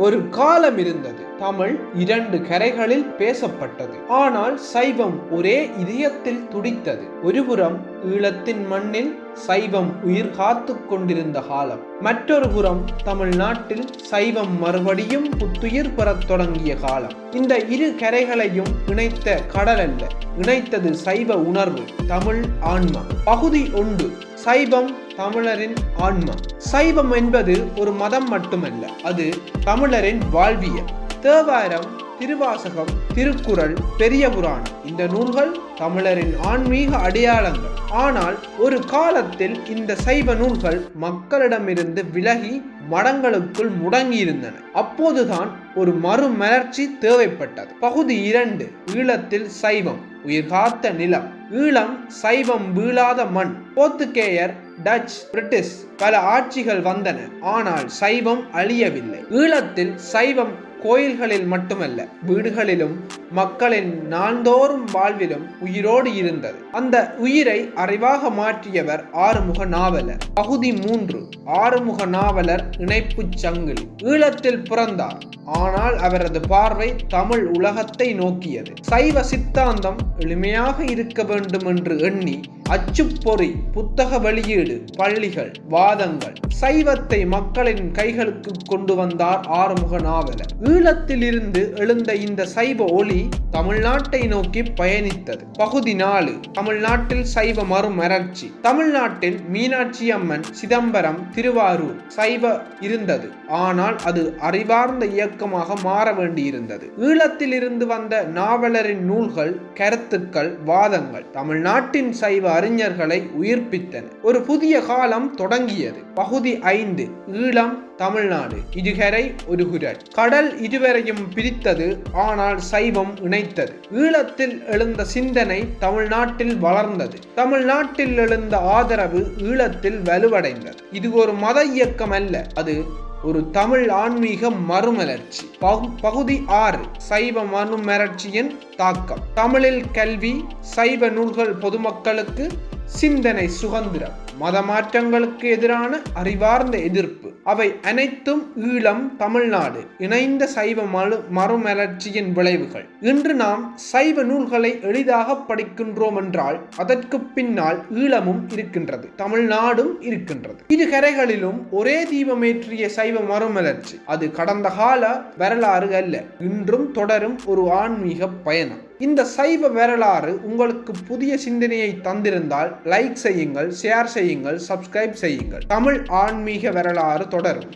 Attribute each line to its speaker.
Speaker 1: ஒரு காலம் இருந்தது. தமிழ் இரண்டு கரைகளில் பேசப்பட்டது. ஆனால் சைவம் ஒரே இதயத்தில் துடித்தது. ஒருபுறம் ஈழத்தின் மண்ணில் சைவம் உயிர் காத்து கொண்டிருந்த காலம். மற்றொரு புறம் தமிழ்நாட்டில் சைவம் மறுபடியும் புத்துயிர் பெறத் தொடங்கிய காலம். இந்த இரு கரைகளையும் இணைத்த கடல் அல்ல இணைத்தது சைவ உணர்வு தமிழ் ஆன்மா. பகுதி ஒன்று சைவம் தமிழரின் ஆன்மா. சைவம் என்பது ஒரு மதம் மட்டுமல்ல அது தமிழரின் வாழ்வியல். தேவாரம் திருவாசகம் திருக்குறள் பெரிய புராணம். இந்த நூல்கள் தமிழரின் ஆன்மீக அடையாளங்கள். ஆனால் ஒரு காலத்தில் இந்த சைவ நூல்கள் மக்களிடமிருந்து விலகி மடங்களுக்குள் முடங்கியிருந்தன. அப்போதுதான் ஒரு மறுமலர்ச்சி தேவைப்பட்டது. பகுதி இரண்டு ஈழத்தில் சைவம் உயிர்காத்த நிலம். ஈழம் சைவம் வீழாத மண். போர்த்துகேயர் டச் பிரிட்டிஷ் பல ஆட்சிகள் வந்தன. ஆனால் சைவம் அழியவில்லை. ஈழத்தில் சைவம் கோயில்களில் மட்டுமல்ல வீடுகளிலும் மக்களின் நாள்தோறும் வாழ்விலும் உயிரோடு இருந்தது. அந்த உயிரை அறிவாக மாற்றியவர் ஆறுமுக நாவலர். பகுதி மூன்று. ஆறுமுக நாவலர் இணைப்பு சங்கிலி. ஈழத்தில் பிறந்தார். ஆனால் அவரது பார்வை தமிழ் உலகத்தை நோக்கியது. சைவ சித்தாந்தம் எளிமையாக இருக்க வேண்டும் என்று எண்ணி அச்சுப்பொறி புத்தக வெளியீடு பள்ளிகள் வாதங்கள் சைவத்தை மக்களின் கைகளுக்கு கொண்டு வந்தார் ஆறுமுக நாவலர். ஈழத்தில் இருந்து எழுந்த இந்த சைவ ஒளி Bye. தமிழ்நாட்டை நோக்கி பயணித்தது. பகுதி நாலு. தமிழ்நாட்டில் சைவ மறுமலர்ச்சி. தமிழ்நாட்டில் மீனாட்சி அம்மன் சிதம்பரம் திருவாரூர் சைவ இருந்தது. ஆனால் அது அறிவார்ந்த இயக்கமாக மாற வேண்டியிருந்தது. ஈழத்தில் இருந்து வந்த நாவலரின் நூல்கள் கருத்துக்கள் வாதங்கள் தமிழ்நாட்டின் சைவ அறிஞர்களை உயிர்ப்பித்தன. ஒரு புதிய காலம் தொடங்கியது. பகுதி ஐந்து. ஈழம் தமிழ்நாடு. இதுகரை ஒரு குரல் கடல் இதுவரையும் பிரித்தது. ஆனால் சைவம் அளித்தது ஈழத்தில் எழுந்த சிந்தனை தமிழ்நாட்டில் வளர்ந்தது. தமிழ்நாட்டில் எழுந்த ஆதரவு ஈழத்தில் வலுவடைந்தது. இது ஒரு மத இயக்கம் அல்ல அது ஒரு தமிழ் ஆன்மீக மறுமலர்ச்சி. பகுதி ஆறு சைவ மறுமலர்ச்சியின் தாக்கம். தமிழில் கல்வி சைவ நூல்கள் பொதுமக்களுக்கு சிந்தனை சுதந்திரம். மத மாற்றங்களுக்கு எதிரான அறிவார்ந்த எதிர்ப்பு. அவை அனைத்தும் ஈழம் தமிழ்நாடு இணைந்த சைவ மறு மறுமலர்ச்சியின் விளைவுகள். இன்று நாம் சைவ நூல்களை எளிதாக படிக்கின்றோம் என்றால் அதற்கு பின்னால் ஈழமும் இருக்கின்றது தமிழ்நாடும் இருக்கின்றது. இரு கரைகளிலும் ஒரே தீபமேற்றிய சைவ மறுமலர்ச்சி அது கடந்த கால வரலாறு அல்ல இன்றும் தொடரும் ஒரு ஆன்மீக பயணம். இந்த சைவ வரலாறு உங்களுக்கு புதிய சிந்தனையை தந்திருந்தால் லைக் செய்யுங்கள் ஷேர் செய்யுங்கள். செய்யுங்கள் சப்ஸ்கிரைப் செய்யுங்கள். தமிழ் ஆன்மீக வரலாறு தொடரும்.